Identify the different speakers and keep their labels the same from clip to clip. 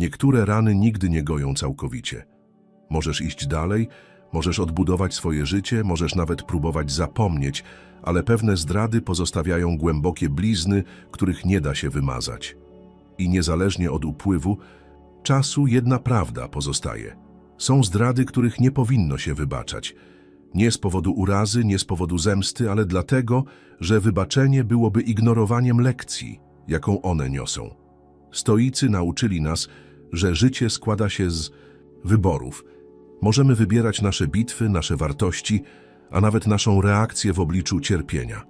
Speaker 1: Niektóre rany nigdy nie goją całkowicie. Możesz iść dalej, możesz odbudować swoje życie, możesz nawet próbować zapomnieć, ale pewne zdrady pozostawiają głębokie blizny, których nie da się wymazać. I niezależnie od upływu czasu jedna prawda pozostaje. Są zdrady, których nie powinno się wybaczać. Nie z powodu urazy, nie z powodu zemsty, ale dlatego, że wybaczenie byłoby ignorowaniem lekcji, jaką one niosą. Stoicy nauczyli nas, że życie składa się z wyborów. Możemy wybierać nasze bitwy, nasze wartości, a nawet naszą reakcję w obliczu cierpienia.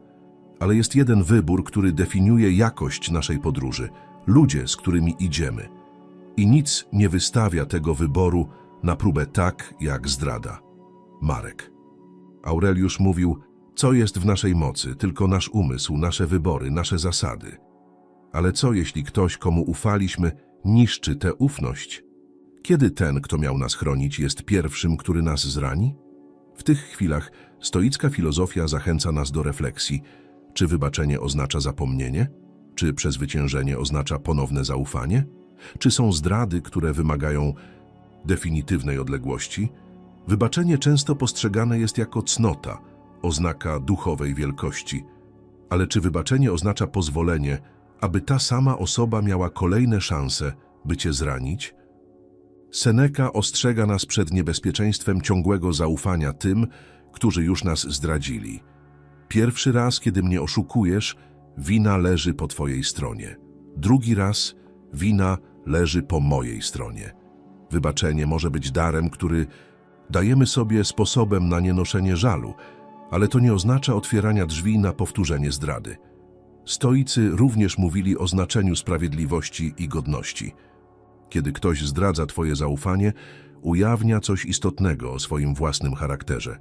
Speaker 1: Ale jest jeden wybór, który definiuje jakość naszej podróży ludzie, z którymi idziemy. I nic nie wystawia tego wyboru na próbę tak, jak zdrada. Marek. Aureliusz mówił, co jest w naszej mocy, tylko nasz umysł, nasze wybory, nasze zasady. Ale co jeśli ktoś, komu ufaliśmy, niszczy tę ufność? Kiedy ten, kto miał nas chronić, jest pierwszym, który nas zrani? W tych chwilach stoicka filozofia zachęca nas do refleksji. Czy wybaczenie oznacza zapomnienie? Czy przezwyciężenie oznacza ponowne zaufanie? Czy są zdrady, które wymagają definitywnej odległości? Wybaczenie często postrzegane jest jako cnota, oznaka duchowej wielkości. Ale czy wybaczenie oznacza pozwolenie, aby ta sama osoba miała kolejne szanse, by cię zranić? Seneca ostrzega nas przed niebezpieczeństwem ciągłego zaufania tym, którzy już nas zdradzili. Pierwszy raz, kiedy mnie oszukujesz, wina leży po twojej stronie. Drugi raz, wina leży po mojej stronie. Wybaczenie może być darem, który dajemy sobie sposobem na nienoszenie żalu, ale to nie oznacza otwierania drzwi na powtórzenie zdrady. Stoicy również mówili o znaczeniu sprawiedliwości i godności. Kiedy ktoś zdradza Twoje zaufanie, ujawnia coś istotnego o swoim własnym charakterze.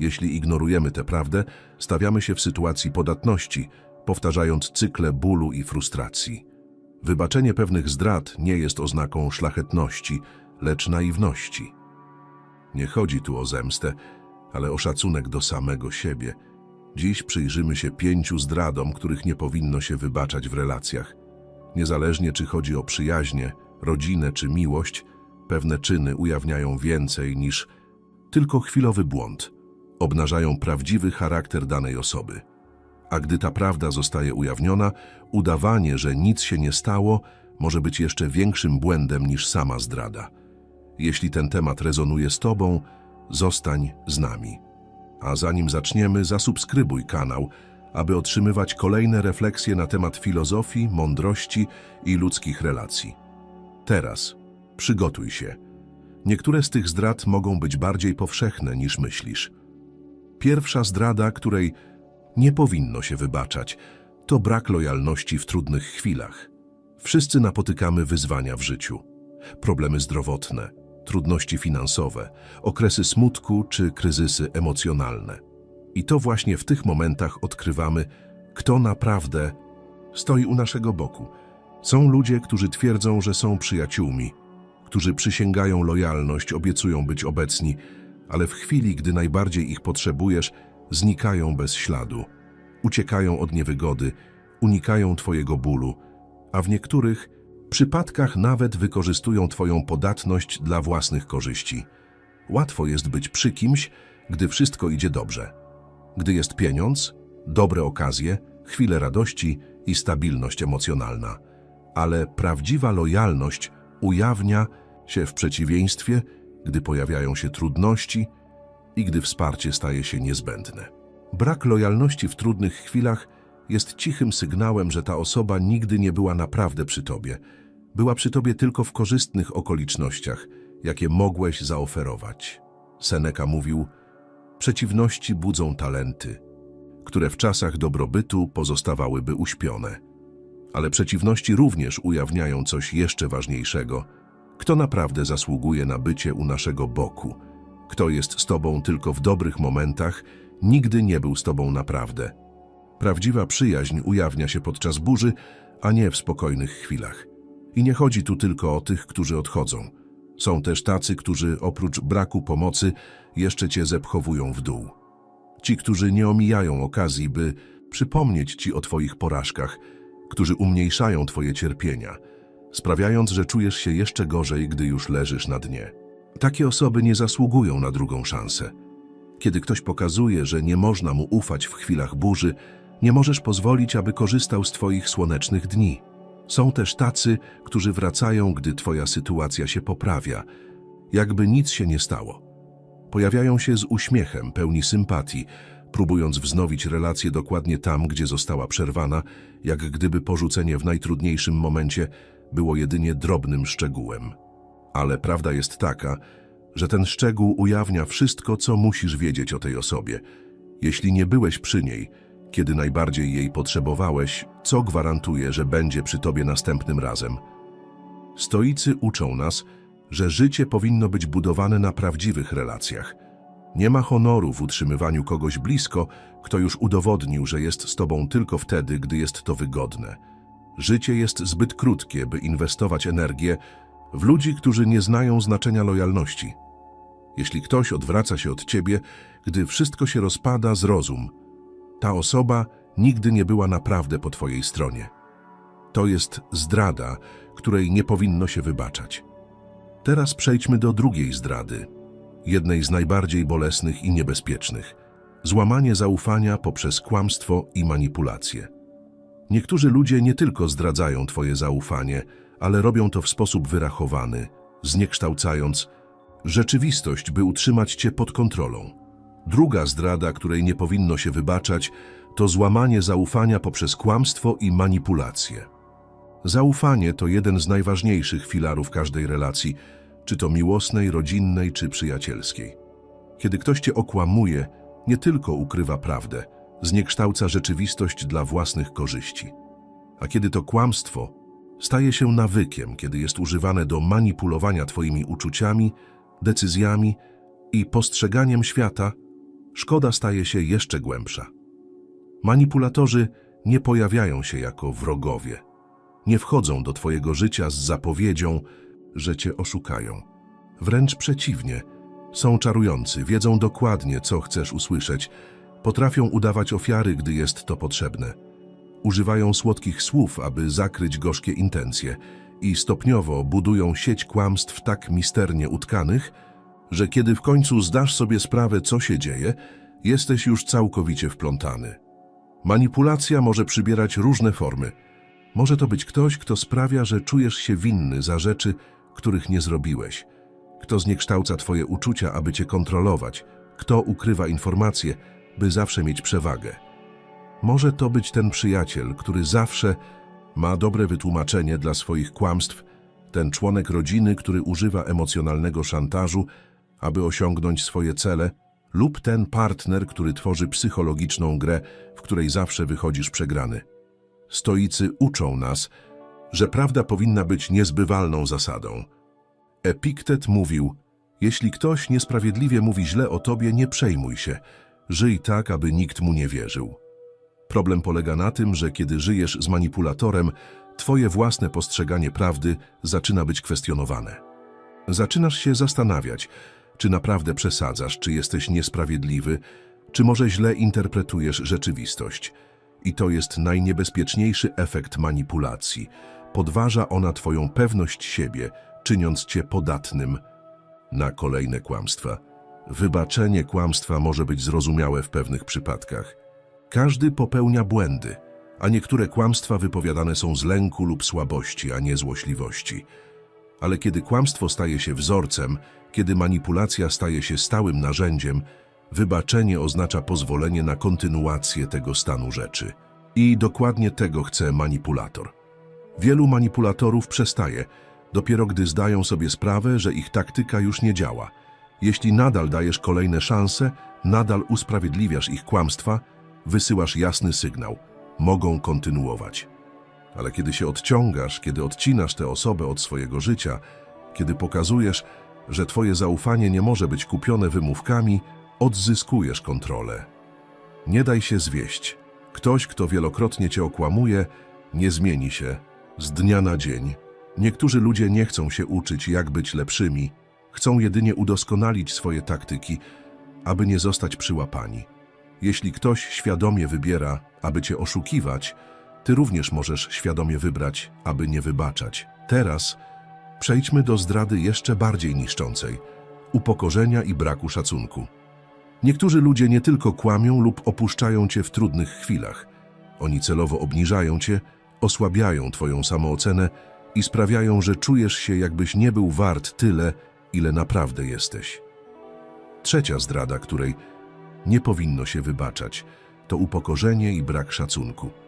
Speaker 1: Jeśli ignorujemy tę prawdę, stawiamy się w sytuacji podatności, powtarzając cykle bólu i frustracji. Wybaczenie pewnych zdrad nie jest oznaką szlachetności, lecz naiwności. Nie chodzi tu o zemstę, ale o szacunek do samego siebie. Dziś przyjrzymy się pięciu zdradom, których nie powinno się wybaczać w relacjach. Niezależnie czy chodzi o przyjaźnie, rodzinę czy miłość, pewne czyny ujawniają więcej niż tylko chwilowy błąd. Obnażają prawdziwy charakter danej osoby. A gdy ta prawda zostaje ujawniona, udawanie, że nic się nie stało, może być jeszcze większym błędem niż sama zdrada. Jeśli ten temat rezonuje z Tobą, zostań z nami. A zanim zaczniemy, zasubskrybuj kanał, aby otrzymywać kolejne refleksje na temat filozofii, mądrości i ludzkich relacji. Teraz przygotuj się. Niektóre z tych zdrad mogą być bardziej powszechne niż myślisz. Pierwsza zdrada, której nie powinno się wybaczać, to brak lojalności w trudnych chwilach. Wszyscy napotykamy wyzwania w życiu. Problemy zdrowotne, trudności finansowe, okresy smutku czy kryzysy emocjonalne. I to właśnie w tych momentach odkrywamy, kto naprawdę stoi u naszego boku. Są ludzie, którzy twierdzą, że są przyjaciółmi, którzy przysięgają lojalność, obiecują być obecni, ale w chwili, gdy najbardziej ich potrzebujesz, znikają bez śladu. Uciekają od niewygody, unikają Twojego bólu, a w niektórych przypadkach nawet wykorzystują Twoją podatność dla własnych korzyści. Łatwo jest być przy kimś, gdy wszystko idzie dobrze. Gdy jest pieniądz, dobre okazje, chwile radości i stabilność emocjonalna. Ale prawdziwa lojalność ujawnia się w przeciwieństwie, gdy pojawiają się trudności i gdy wsparcie staje się niezbędne. Brak lojalności w trudnych chwilach jest cichym sygnałem, że ta osoba nigdy nie była naprawdę przy tobie. Była przy tobie tylko w korzystnych okolicznościach, jakie mogłeś zaoferować. Seneca mówił, przeciwności budzą talenty, które w czasach dobrobytu pozostawałyby uśpione. Ale przeciwności również ujawniają coś jeszcze ważniejszego. Kto naprawdę zasługuje na bycie u naszego boku? Kto jest z tobą tylko w dobrych momentach, nigdy nie był z tobą naprawdę. Prawdziwa przyjaźń ujawnia się podczas burzy, a nie w spokojnych chwilach. I nie chodzi tu tylko o tych, którzy odchodzą. Są też tacy, którzy oprócz braku pomocy jeszcze cię zepchowują w dół. Ci, którzy nie omijają okazji, by przypomnieć ci o twoich porażkach, którzy umniejszają twoje cierpienia, sprawiając, że czujesz się jeszcze gorzej, gdy już leżysz na dnie. Takie osoby nie zasługują na drugą szansę. Kiedy ktoś pokazuje, że nie można mu ufać w chwilach burzy, nie możesz pozwolić, aby korzystał z Twoich słonecznych dni. Są też tacy, którzy wracają, gdy Twoja sytuacja się poprawia, jakby nic się nie stało. Pojawiają się z uśmiechem, pełni sympatii, próbując wznowić relację dokładnie tam, gdzie została przerwana, jak gdyby porzucenie w najtrudniejszym momencie było jedynie drobnym szczegółem. Ale prawda jest taka, że ten szczegół ujawnia wszystko, co musisz wiedzieć o tej osobie. Jeśli nie byłeś przy niej, kiedy najbardziej jej potrzebowałeś, co gwarantuje, że będzie przy tobie następnym razem? Stoicy uczą nas, że życie powinno być budowane na prawdziwych relacjach. Nie ma honoru w utrzymywaniu kogoś blisko, kto już udowodnił, że jest z tobą tylko wtedy, gdy jest to wygodne. Życie jest zbyt krótkie, by inwestować energię w ludzi, którzy nie znają znaczenia lojalności. Jeśli ktoś odwraca się od ciebie, gdy wszystko się rozpada, zrozum. Ta osoba nigdy nie była naprawdę po twojej stronie. To jest zdrada, której nie powinno się wybaczać. Teraz przejdźmy do drugiej zdrady, jednej z najbardziej bolesnych i niebezpiecznych. Złamanie zaufania poprzez kłamstwo i manipulację. Niektórzy ludzie nie tylko zdradzają twoje zaufanie, ale robią to w sposób wyrachowany, zniekształcając rzeczywistość, by utrzymać cię pod kontrolą. Druga zdrada, której nie powinno się wybaczać, to złamanie zaufania poprzez kłamstwo i manipulację. Zaufanie to jeden z najważniejszych filarów każdej relacji, czy to miłosnej, rodzinnej czy przyjacielskiej. Kiedy ktoś cię okłamuje, nie tylko ukrywa prawdę, zniekształca rzeczywistość dla własnych korzyści. A kiedy to kłamstwo staje się nawykiem, kiedy jest używane do manipulowania twoimi uczuciami, decyzjami i postrzeganiem świata, szkoda staje się jeszcze głębsza. Manipulatorzy nie pojawiają się jako wrogowie. Nie wchodzą do twojego życia z zapowiedzią, że cię oszukają. Wręcz przeciwnie, są czarujący, wiedzą dokładnie, co chcesz usłyszeć, potrafią udawać ofiary, gdy jest to potrzebne. Używają słodkich słów, aby zakryć gorzkie intencje i stopniowo budują sieć kłamstw tak misternie utkanych, że kiedy w końcu zdasz sobie sprawę, co się dzieje, jesteś już całkowicie wplątany. Manipulacja może przybierać różne formy. Może to być ktoś, kto sprawia, że czujesz się winny za rzeczy, których nie zrobiłeś. Kto zniekształca twoje uczucia, aby cię kontrolować. Kto ukrywa informacje, by zawsze mieć przewagę. Może to być ten przyjaciel, który zawsze ma dobre wytłumaczenie dla swoich kłamstw, ten członek rodziny, który używa emocjonalnego szantażu, aby osiągnąć swoje cele, lub ten partner, który tworzy psychologiczną grę, w której zawsze wychodzisz przegrany. Stoicy uczą nas, że prawda powinna być niezbywalną zasadą. Epiktet mówił, jeśli ktoś niesprawiedliwie mówi źle o tobie, nie przejmuj się, żyj tak, aby nikt mu nie wierzył. Problem polega na tym, że kiedy żyjesz z manipulatorem, twoje własne postrzeganie prawdy zaczyna być kwestionowane. Zaczynasz się zastanawiać, czy naprawdę przesadzasz, czy jesteś niesprawiedliwy, czy może źle interpretujesz rzeczywistość. I to jest najniebezpieczniejszy efekt manipulacji. Podważa ona twoją pewność siebie, czyniąc cię podatnym na kolejne kłamstwa. Wybaczenie kłamstwa może być zrozumiałe w pewnych przypadkach. Każdy popełnia błędy, a niektóre kłamstwa wypowiadane są z lęku lub słabości, a nie złośliwości. Ale kiedy kłamstwo staje się wzorcem, kiedy manipulacja staje się stałym narzędziem, wybaczenie oznacza pozwolenie na kontynuację tego stanu rzeczy. I dokładnie tego chce manipulator. Wielu manipulatorów przestaje, dopiero gdy zdają sobie sprawę, że ich taktyka już nie działa. Jeśli nadal dajesz kolejne szanse, nadal usprawiedliwiasz ich kłamstwa, wysyłasz jasny sygnał. Mogą kontynuować. Ale kiedy się odciągasz, kiedy odcinasz tę osobę od swojego życia, kiedy pokazujesz, że twoje zaufanie nie może być kupione wymówkami, odzyskujesz kontrolę. Nie daj się zwieść. Ktoś, kto wielokrotnie cię okłamuje, nie zmieni się z dnia na dzień. Niektórzy ludzie nie chcą się uczyć, jak być lepszymi, chcą jedynie udoskonalić swoje taktyki, aby nie zostać przyłapani. Jeśli ktoś świadomie wybiera, aby cię oszukiwać, ty również możesz świadomie wybrać, aby nie wybaczać. Teraz przejdźmy do zdrady jeszcze bardziej niszczącej upokorzenia i braku szacunku. Niektórzy ludzie nie tylko kłamią lub opuszczają cię w trudnych chwilach. Oni celowo obniżają cię, osłabiają twoją samoocenę i sprawiają, że czujesz się, jakbyś nie był wart tyle, ile naprawdę jesteś. Trzecia zdrada, której nie powinno się wybaczać, to upokorzenie i brak szacunku.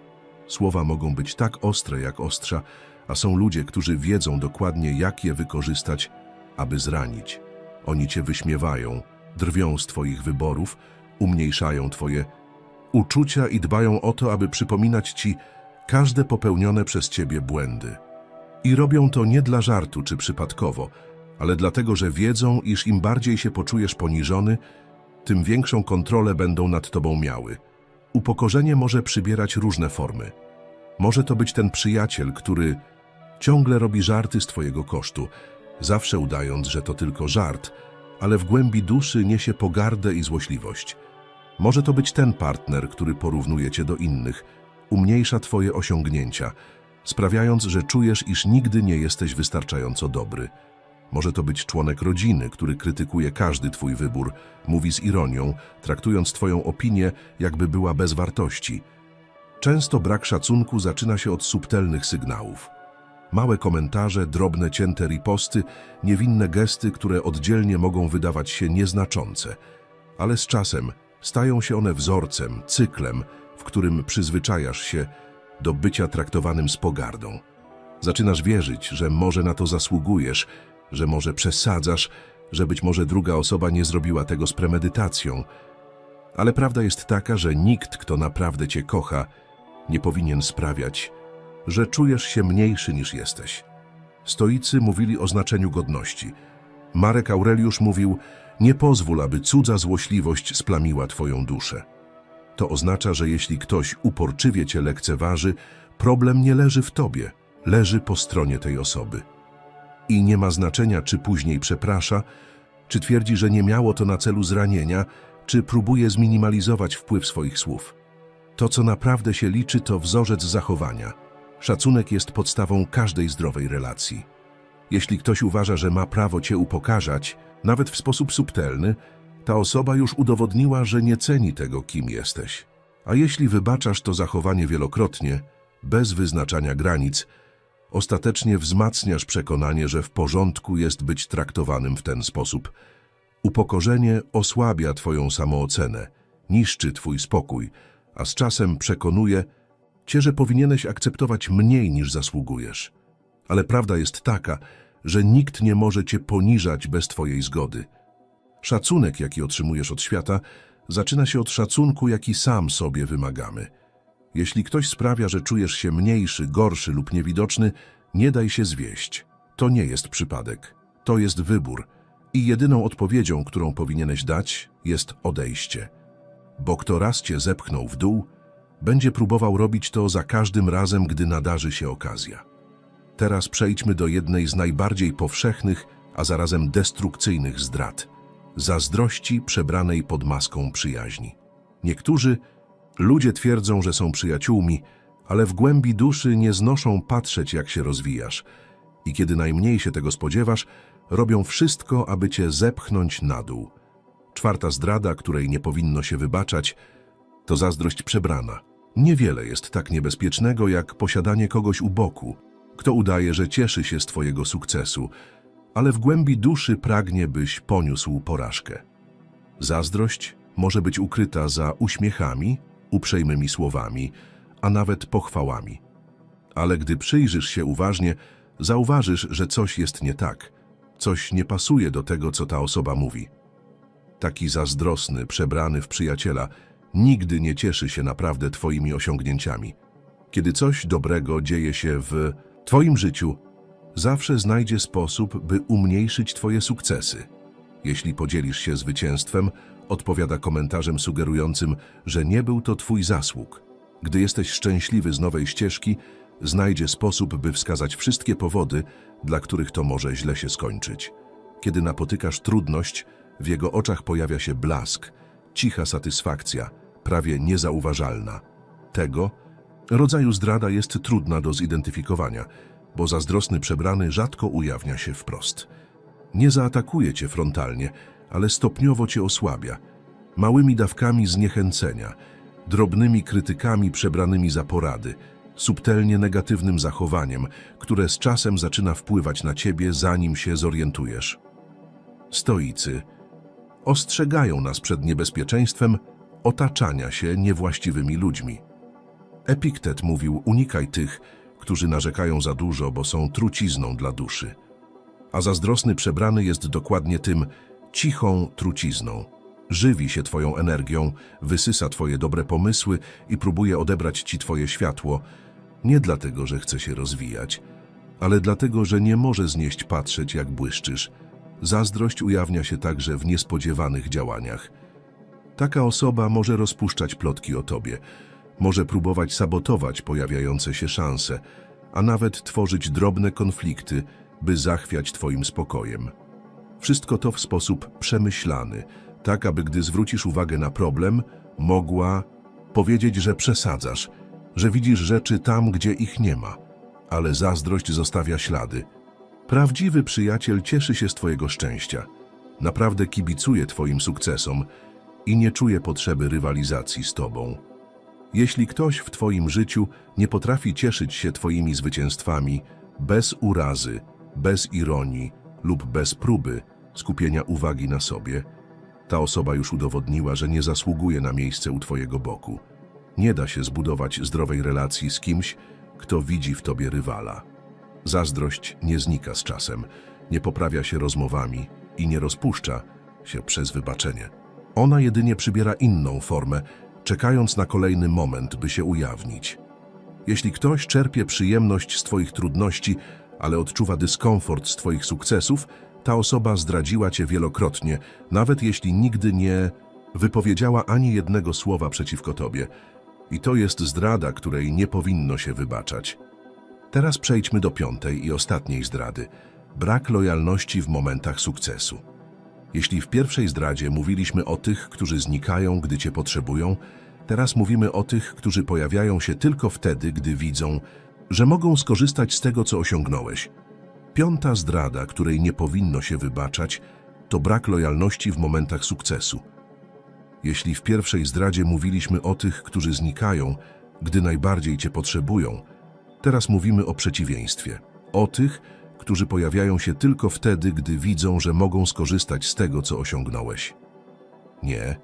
Speaker 1: Słowa mogą być tak ostre jak ostrza, a są ludzie, którzy wiedzą dokładnie, jak je wykorzystać, aby zranić. Oni cię wyśmiewają, drwią z twoich wyborów, umniejszają twoje uczucia i dbają o to, aby przypominać ci każde popełnione przez ciebie błędy. I robią to nie dla żartu czy przypadkowo, ale dlatego, że wiedzą, iż im bardziej się poczujesz poniżony, tym większą kontrolę będą nad tobą miały. Upokorzenie może przybierać różne formy. Może to być ten przyjaciel, który ciągle robi żarty z twojego kosztu, zawsze udając, że to tylko żart, ale w głębi duszy niesie pogardę i złośliwość. Może to być ten partner, który porównuje cię do innych, umniejsza twoje osiągnięcia, sprawiając, że czujesz, iż nigdy nie jesteś wystarczająco dobry. Może to być członek rodziny, który krytykuje każdy twój wybór, mówi z ironią, traktując twoją opinię, jakby była bez wartości. Często brak szacunku zaczyna się od subtelnych sygnałów. Małe komentarze, drobne cięte riposty, niewinne gesty, które oddzielnie mogą wydawać się nieznaczące, ale z czasem stają się one wzorcem, cyklem, w którym przyzwyczajasz się do bycia traktowanym z pogardą. Zaczynasz wierzyć, że może na to zasługujesz, że może przesadzasz, że być może druga osoba nie zrobiła tego z premedytacją. Ale prawda jest taka, że nikt, kto naprawdę cię kocha, nie powinien sprawiać, że czujesz się mniejszy niż jesteś. Stoicy mówili o znaczeniu godności. Marek Aureliusz mówił, nie pozwól, aby cudza złośliwość splamiła twoją duszę. To oznacza, że jeśli ktoś uporczywie cię lekceważy, problem nie leży w tobie, leży po stronie tej osoby. I nie ma znaczenia, czy później przeprasza, czy twierdzi, że nie miało to na celu zranienia, czy próbuje zminimalizować wpływ swoich słów. To, co naprawdę się liczy, to wzorzec zachowania. Szacunek jest podstawą każdej zdrowej relacji. Jeśli ktoś uważa, że ma prawo cię upokarzać, nawet w sposób subtelny, ta osoba już udowodniła, że nie ceni tego, kim jesteś. A jeśli wybaczasz to zachowanie wielokrotnie, bez wyznaczania granic, ostatecznie wzmacniasz przekonanie, że w porządku jest być traktowanym w ten sposób. Upokorzenie osłabia twoją samoocenę, niszczy twój spokój, a z czasem przekonuje cię, że powinieneś akceptować mniej niż zasługujesz. Ale prawda jest taka, że nikt nie może cię poniżać bez twojej zgody. Szacunek, jaki otrzymujesz od świata, zaczyna się od szacunku, jaki sam sobie wymagamy. Jeśli ktoś sprawia, że czujesz się mniejszy, gorszy lub niewidoczny, nie daj się zwieść. To nie jest przypadek. To jest wybór. I jedyną odpowiedzią, którą powinieneś dać, jest odejście. Bo kto raz cię zepchnął w dół, będzie próbował robić to za każdym razem, gdy nadarzy się okazja. Teraz przejdźmy do jednej z najbardziej powszechnych, a zarazem destrukcyjnych zdrad zazdrości przebranej pod maską przyjaźni. Niektórzy ludzie twierdzą, że są przyjaciółmi, ale w głębi duszy nie znoszą patrzeć, jak się rozwijasz i kiedy najmniej się tego spodziewasz, robią wszystko, aby cię zepchnąć na dół. Czwarta zdrada, której nie powinno się wybaczać, to zazdrość przebrana. Niewiele jest tak niebezpiecznego, jak posiadanie kogoś u boku, kto udaje, że cieszy się z twojego sukcesu, ale w głębi duszy pragnie, byś poniósł porażkę. Zazdrość może być ukryta za uśmiechami, uprzejmymi słowami, a nawet pochwałami. Ale gdy przyjrzysz się uważnie, zauważysz, że coś jest nie tak, coś nie pasuje do tego, co ta osoba mówi. Taki zazdrosny, przebrany w przyjaciela, nigdy nie cieszy się naprawdę Twoimi osiągnięciami. Kiedy coś dobrego dzieje się w Twoim życiu, zawsze znajdzie sposób, by umniejszyć Twoje sukcesy. Jeśli podzielisz się zwycięstwem, odpowiada komentarzem sugerującym, że nie był to Twój zasług. Gdy jesteś szczęśliwy z nowej ścieżki, znajdzie sposób, by wskazać wszystkie powody, dla których to może źle się skończyć. Kiedy napotykasz trudność, w jego oczach pojawia się blask, cicha satysfakcja, prawie niezauważalna. Tego rodzaju zdrada jest trudna do zidentyfikowania, bo zazdrosny przebrany rzadko ujawnia się wprost. Nie zaatakuje cię frontalnie, ale stopniowo cię osłabia. Małymi dawkami zniechęcenia, drobnymi krytykami przebranymi za porady, subtelnie negatywnym zachowaniem, które z czasem zaczyna wpływać na ciebie, zanim się zorientujesz. Stoicy ostrzegają nas przed niebezpieczeństwem otaczania się niewłaściwymi ludźmi. Epiktet mówił: unikaj tych, którzy narzekają za dużo, bo są trucizną dla duszy. A zazdrosny przebrany jest dokładnie tym cichą trucizną. Żywi się twoją energią, wysysa twoje dobre pomysły i próbuje odebrać ci twoje światło, nie dlatego, że chce się rozwijać, ale dlatego, że nie może znieść patrzeć, jak błyszczysz. Zazdrość ujawnia się także w niespodziewanych działaniach. Taka osoba może rozpuszczać plotki o tobie, może próbować sabotować pojawiające się szanse, a nawet tworzyć drobne konflikty, by zachwiać twoim spokojem. Wszystko to w sposób przemyślany, tak aby gdy zwrócisz uwagę na problem, mogła powiedzieć, że przesadzasz, że widzisz rzeczy tam, gdzie ich nie ma, ale zazdrość zostawia ślady. Prawdziwy przyjaciel cieszy się z twojego szczęścia, naprawdę kibicuje twoim sukcesom i nie czuje potrzeby rywalizacji z tobą. Jeśli ktoś w Twoim życiu nie potrafi cieszyć się Twoimi zwycięstwami bez urazy, bez ironii lub bez próby skupienia uwagi na sobie, ta osoba już udowodniła, że nie zasługuje na miejsce u Twojego boku. Nie da się zbudować zdrowej relacji z kimś, kto widzi w Tobie rywala. Zazdrość nie znika z czasem, nie poprawia się rozmowami i nie rozpuszcza się przez wybaczenie. Ona jedynie przybiera inną formę, czekając na kolejny moment, by się ujawnić. Jeśli ktoś czerpie przyjemność z Twoich trudności, ale odczuwa dyskomfort z Twoich sukcesów, ta osoba zdradziła Cię wielokrotnie, nawet jeśli nigdy nie wypowiedziała ani jednego słowa przeciwko Tobie. I to jest zdrada, której nie powinno się wybaczać. Teraz przejdźmy do piątej i ostatniej zdrady. Brak lojalności w momentach sukcesu. Jeśli w pierwszej zdradzie mówiliśmy o tych, którzy znikają, gdy Cię potrzebują, teraz mówimy o tych, którzy pojawiają się tylko wtedy, gdy widzą, że mogą skorzystać z tego, co osiągnąłeś. Piąta zdrada, której nie powinno się wybaczać, to brak lojalności w momentach sukcesu. Jeśli w pierwszej zdradzie mówiliśmy o tych, którzy znikają, gdy najbardziej Cię potrzebują, teraz mówimy o przeciwieństwie. O tych, którzy pojawiają się tylko wtedy, gdy widzą, że mogą skorzystać z tego, co osiągnąłeś. Nie.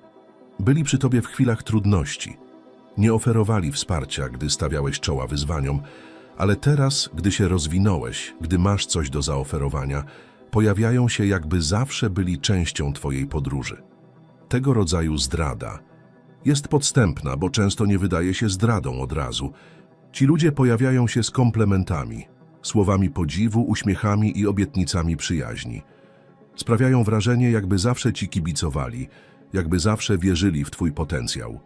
Speaker 1: Byli przy tobie w chwilach trudności. Nie oferowali wsparcia, gdy stawiałeś czoła wyzwaniom, ale teraz, gdy się rozwinąłeś, gdy masz coś do zaoferowania, pojawiają się jakby zawsze byli częścią twojej podróży. Tego rodzaju zdrada jest podstępna, bo często nie wydaje się zdradą od razu. Ci ludzie pojawiają się z komplementami, słowami podziwu, uśmiechami i obietnicami przyjaźni. Sprawiają wrażenie, jakby zawsze ci kibicowali, jakby zawsze wierzyli w twój potencjał.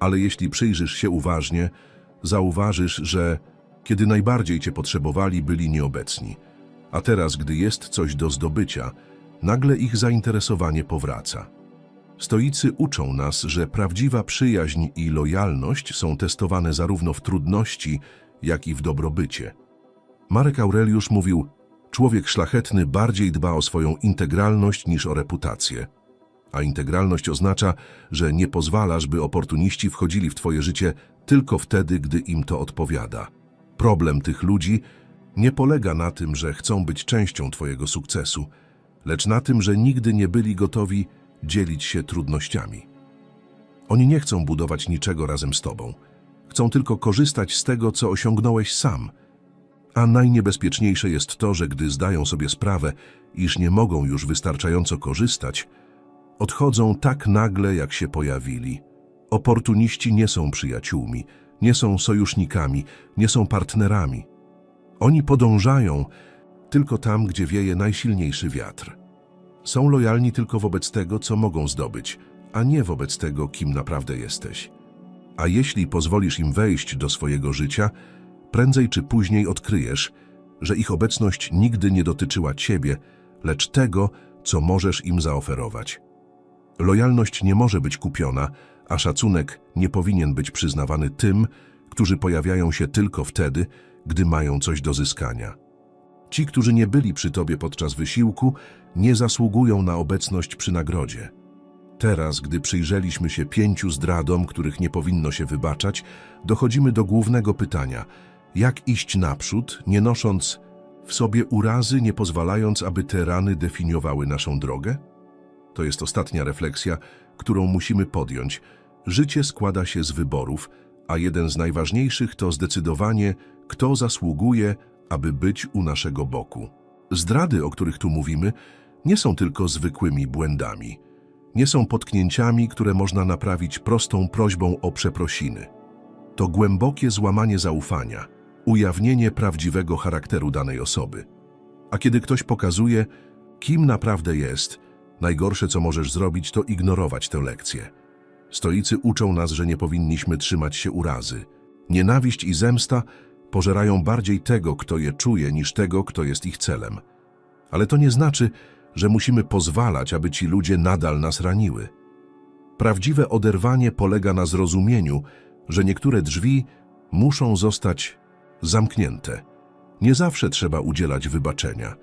Speaker 1: Ale jeśli przyjrzysz się uważnie, zauważysz, że kiedy najbardziej cię potrzebowali, byli nieobecni. A teraz, gdy jest coś do zdobycia, nagle ich zainteresowanie powraca. Stoicy uczą nas, że prawdziwa przyjaźń i lojalność są testowane zarówno w trudności, jak i w dobrobycie. Marek Aureliusz mówił: Człowiek szlachetny bardziej dba o swoją integralność niż o reputację. A integralność oznacza, że nie pozwalasz, by oportuniści wchodzili w Twoje życie tylko wtedy, gdy im to odpowiada. Problem tych ludzi nie polega na tym, że chcą być częścią Twojego sukcesu, lecz na tym, że nigdy nie byli gotowi dzielić się trudnościami. Oni nie chcą budować niczego razem z Tobą. Chcą tylko korzystać z tego, co osiągnąłeś sam – a najniebezpieczniejsze jest to, że gdy zdają sobie sprawę, iż nie mogą już wystarczająco korzystać, odchodzą tak nagle, jak się pojawili. Oportuniści nie są przyjaciółmi, nie są sojusznikami, nie są partnerami. Oni podążają tylko tam, gdzie wieje najsilniejszy wiatr. Są lojalni tylko wobec tego, co mogą zdobyć, a nie wobec tego, kim naprawdę jesteś. A jeśli pozwolisz im wejść do swojego życia, prędzej czy później odkryjesz, że ich obecność nigdy nie dotyczyła ciebie, lecz tego, co możesz im zaoferować. Lojalność nie może być kupiona, a szacunek nie powinien być przyznawany tym, którzy pojawiają się tylko wtedy, gdy mają coś do zyskania. Ci, którzy nie byli przy tobie podczas wysiłku, nie zasługują na obecność przy nagrodzie. Teraz, gdy przyjrzeliśmy się pięciu zdradom, których nie powinno się wybaczać, dochodzimy do głównego pytania: jak iść naprzód, nie nosząc w sobie urazy, nie pozwalając, aby te rany definiowały naszą drogę? To jest ostatnia refleksja, którą musimy podjąć. Życie składa się z wyborów, a jeden z najważniejszych to zdecydowanie, kto zasługuje, aby być u naszego boku. Zdrady, o których tu mówimy, nie są tylko zwykłymi błędami. Nie są potknięciami, które można naprawić prostą prośbą o przeprosiny. To głębokie złamanie zaufania, ujawnienie prawdziwego charakteru danej osoby. A kiedy ktoś pokazuje, kim naprawdę jest, najgorsze co możesz zrobić to ignorować tę lekcję. Stoicy uczą nas, że nie powinniśmy trzymać się urazy. Nienawiść i zemsta pożerają bardziej tego, kto je czuje, niż tego, kto jest ich celem. Ale to nie znaczy, że musimy pozwalać, aby ci ludzie nadal nas raniły. Prawdziwe oderwanie polega na zrozumieniu, że niektóre drzwi muszą zostać zamknięte. Nie zawsze trzeba udzielać wybaczenia.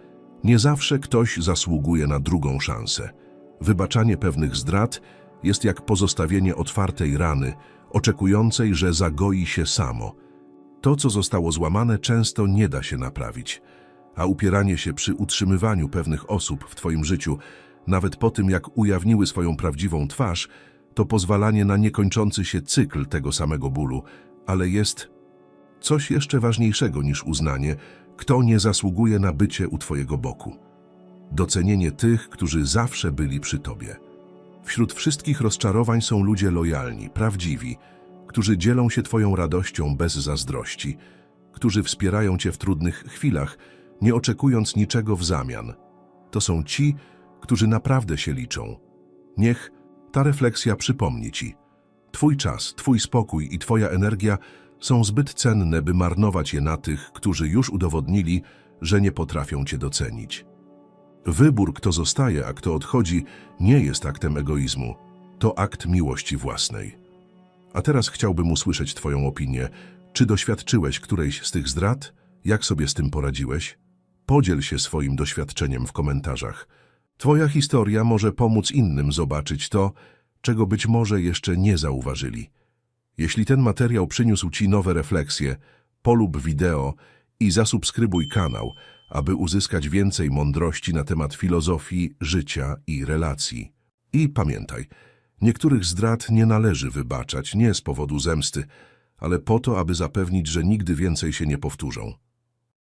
Speaker 1: Nie zawsze ktoś zasługuje na drugą szansę. Wybaczanie pewnych zdrad jest jak pozostawienie otwartej rany, oczekującej, że zagoi się samo. To, co zostało złamane, często nie da się naprawić, a upieranie się przy utrzymywaniu pewnych osób w Twoim życiu, nawet po tym, jak ujawniły swoją prawdziwą twarz, to pozwalanie na niekończący się cykl tego samego bólu, ale jest coś jeszcze ważniejszego niż uznanie, kto nie zasługuje na bycie u Twojego boku. Docenienie tych, którzy zawsze byli przy Tobie. Wśród wszystkich rozczarowań są ludzie lojalni, prawdziwi, którzy dzielą się Twoją radością bez zazdrości, którzy wspierają Cię w trudnych chwilach, nie oczekując niczego w zamian. To są ci, którzy naprawdę się liczą. Niech ta refleksja przypomni Ci. Twój czas, Twój spokój i Twoja energia są zbyt cenne, by marnować je na tych, którzy już udowodnili, że nie potrafią Cię docenić. Wybór, kto zostaje, a kto odchodzi, nie jest aktem egoizmu. To akt miłości własnej. A teraz chciałbym usłyszeć Twoją opinię. Czy doświadczyłeś którejś z tych zdrad? Jak sobie z tym poradziłeś? Podziel się swoim doświadczeniem w komentarzach. Twoja historia może pomóc innym zobaczyć to, czego być może jeszcze nie zauważyli. Jeśli ten materiał przyniósł Ci nowe refleksje, polub wideo i zasubskrybuj kanał, aby uzyskać więcej mądrości na temat filozofii, życia i relacji. I pamiętaj, niektórych zdrad nie należy wybaczać nie z powodu zemsty, ale po to, aby zapewnić, że nigdy więcej się nie powtórzą.